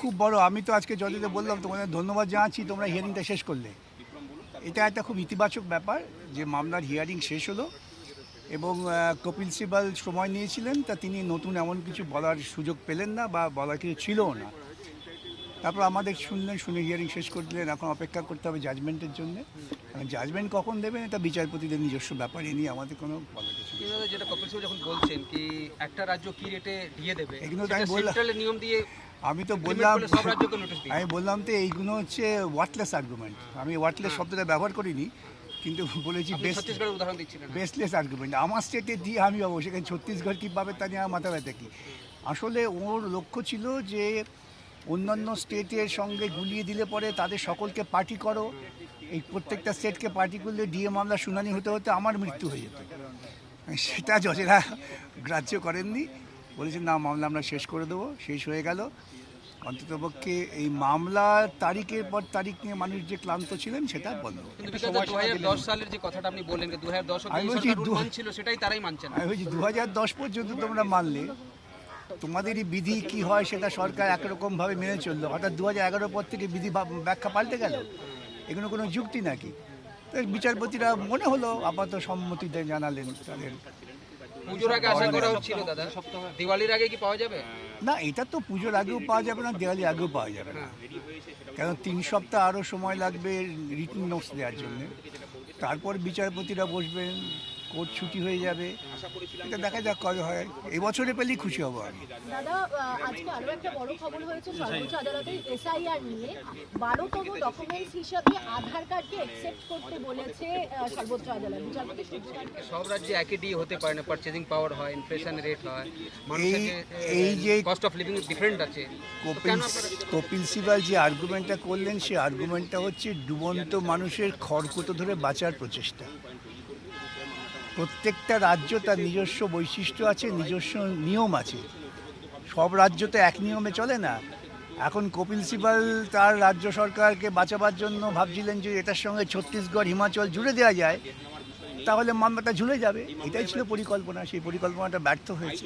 খুব বড়, আমি তো আজকে যদিতে বললাম, তোমাদের ধন্যবাদ জানাচ্ছি, তোমরা হিয়ারিংটা শেষ করলে। এটা একটা খুব ইতিবাচক ব্যাপার যে মামলার হিয়ারিং শেষ হলো এবং কপিল সিবাল সময় নিয়েছিলেন, তা তিনি নতুন এমন কিছু বলার সুযোগ পেলেন না বা বলার কিছু ছিলও না। তারপর আমাদের শুনলেন শুনে হিয়ারিং শেষ করে দিলেন এখন অপেক্ষা করতে হবে জাজমেন্টের জন্য। জাজমেন্ট কখন দেবেন এটা বিচারপতিদের নিজস্ব ব্যাপার এ নিয়ে আমাদের কোনো বলার কিছু নেই। কিন্তু দাদা যেটা কপিল যখন বলছেন কি একটা রাজ্য কি রেটে দিয়ে দেবে এগুলো তো আমি বললাম। নিয়ম দিয়ে আমি তো বললাম আমি বললাম তো এইগুলো হচ্ছে ওয়ার্টলেস আর্গুমেন্ট আমি ওয়ার্টলেস শব্দটা ব্যবহার করিনি কিন্তু বলেছি বেসলেস আর্গুমেন্ট আমার স্টেটে দিয়ে আমি পাবো সেখানে ছত্তিশগড় কী পাবে তা নিয়ে আমার মাথা ব্যথা কি? আসলে ওর লক্ষ্য ছিল যে অন্যান্য স্টেটের সঙ্গে গুলিয়ে দিলে পরে তাদের সকলকে পার্টি করো। এই প্রত্যেকটা স্টেটকে পার্টি করলে ডিএ মামলা শুনানি হতে হতে আমার মৃত্যু হয়ে যেত। সেটা জজেরা গ্রাহ্য করেননি। বলেছেন না মামলা আমরা শেষ করে দেবো। শেষ হয়ে গেল। অন্ততপক্ষে এই মামলার তারিখের পর তারিখ নিয়ে মানুষ যে ক্লান্ত ছিলেন সেটা বন্ধ। সালের যে কথাটা আপনি বললেন দু হাজার দশ সেটাই তারাই আমি বলছি দু হাজার দশ পর্যন্ত তোমরা মানলে। তোমাদেরই বিধি কি হয় সেটা সরকার একরকমভাবে মেনে চলল। হঠাৎ দু হাজার এগারো পর থেকে বিধি ব্যাখ্যা পাল্টে গেল। এগুলো কোনো যুক্তি নাকি? তো বিচারপতিরা মনে হলো আপাতত সম্মতিতে জানালেন তাদের। পুজোর আগে আশা করা হচ্ছিল দাদা? দিওয়ালির আগে কি পাওয়া যাবে? না এটা তো পুজোর আগেও পাওয়া যাবে না দেওয়ালি আগেও পাওয়া যাবে না। কারণ তিন সপ্তাহ আরও সময় লাগবে রিটার্ন নোটস দেওয়ার জন্য। তারপর বিচারপতিরা বসবেন। কোর্ট ছুটি হয়ে যাবে। এটা দেখা যাক কবে হয়। এবছরে পেলেই খুশি হব আমি। দাদা আজকে আরও একটা বড় খবর হয়েছে সর্বোচ্চ আদালতে এসআইআর নিয়ে। বারোতম ডকুমেন্টস হিসাবে আধার কার্ডকে একসেপ্ট করতে বলেছে সর্বোচ্চ আদালত। বিচারপতি সব রাজ্যে একই ডি হতে পারে না পারচেজিং পাওয়ার হয় ইনফ্লেশন রেট হয় এই- যে- কস্ট অফ লিভিং ডিফারেন্ট আছে। কপিল কপিল সিবাল যে আর্গুমেন্টটা করলেন সেই আর্গুমেন্টটা হচ্ছে ডুবন্ত মানুষের খড়কুটো ধরে বাঁচার প্রচেষ্টা। প্রত্যেকটা রাজ্য তার নিজস্ব বৈশিষ্ট্য আছে নিজস্ব নিয়ম আছে। সব রাজ্য তো এক নিয়মে চলে না। এখন কপিল সিবাল তার রাজ্য সরকারকে বাঁচাবার জন্য ভাবছিলেন যে এটার সঙ্গে ছত্তিশগড় হিমাচল জুড়ে দেওয়া যায় তাহলে মামলাটা ঝুলে যাবে। এটাই ছিল পরিকল্পনা সেই পরিকল্পনাটা ব্যর্থ হয়েছে।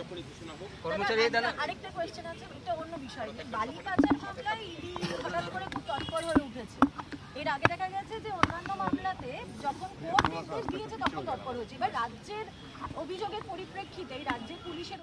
কর্মচারী আরেকটা কোয়েশ্চেন আছে এটা অন্য বিষয়। যে বালি পাচার মামলায় ইডি হঠাৎ করে খুব তৎপর হয়ে উঠেছে এর গেছে যে অন্যান্য মামলাতে যখন কোর্ট নির্দেশ দিয়েছে তখন তৎপর হয়েছে। এবার রাজ্যের অভিযোগের পরিপ্রেক্ষিতে রাজ্যের পুলিশের